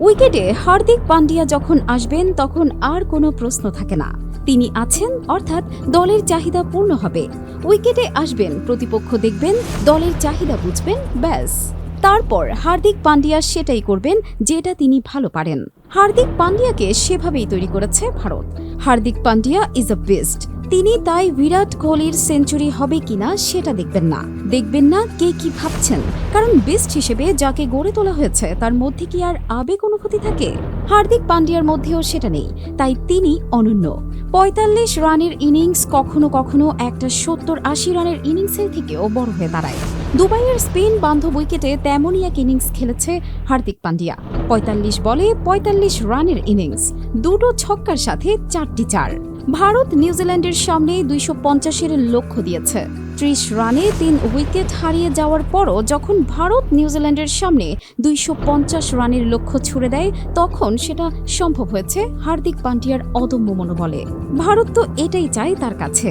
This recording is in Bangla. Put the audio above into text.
উইকেটে হার্দিক পান্ডিয়া যখন আসবেন, তখন আর কোনো প্রশ্ন থাকে না। তিনি আছেন, অর্থাৎ দলের চাহিদা পূর্ণ হবে। উইকেটে আসবেন, প্রতিপক্ষ দেখবেন, দলের চাহিদা বুঝবেন, ব্যাস। তারপর হার্দিক পান্ডিয়া সেটাই করবেন যেটা তিনি ভালো পারেন। হার্দিক পান্ডিয়াকে সেভাবেই তৈরি করেছে Bharat. Hardik Pandya is a best তিনি তাই বিরাট কোহলির সেঞ্চুরি হবে কিনা সেটা দেখবেন না। দেখবেন না কে কি ভাবছেন। কারণ বেস্ট হিসেবে যাকে গড়ে তোলা হয়েছে, তার মধ্যে কি আর আবেগ অনুভূতি থাকে? হার্দিক পান্ডিয়ার মধ্যেও সেটা নেই। তাই তিনি অনন্য। পঁয়তাল্লিশ রানের ইনিংস কখনো কখনো একটা সত্তর আশি রানের ইনিংসের থেকেও বড় হয়ে দাঁড়ায়। দুবাইয়ের স্পেন বান্ধব উইকেটে তেমনই এক ইনিংস খেলেছে হার্দিক পান্ডিয়া। পঁয়তাল্লিশ বলে পঁয়তাল্লিশ রানের ইনিংস, দুটো ছক্কার সাথে চারটি চার। ভারত নিউজিল্যান্ডের সামনে দুইশো পঞ্চাশের লক্ষ্য দিয়েছে। ত্রিশ রানে তিন উইকেট হারিয়ে যাওয়ার পরও যখন ভারত নিউজিল্যান্ডের সামনে দুইশো পঞ্চাশ রানের লক্ষ্য ছুড়ে দেয়, তখন সেটা সম্ভব হয়েছে হার্দিক পান্ডিয়ার অদম্য মনোবলে। ভারত তো এটাই চায় তার কাছে।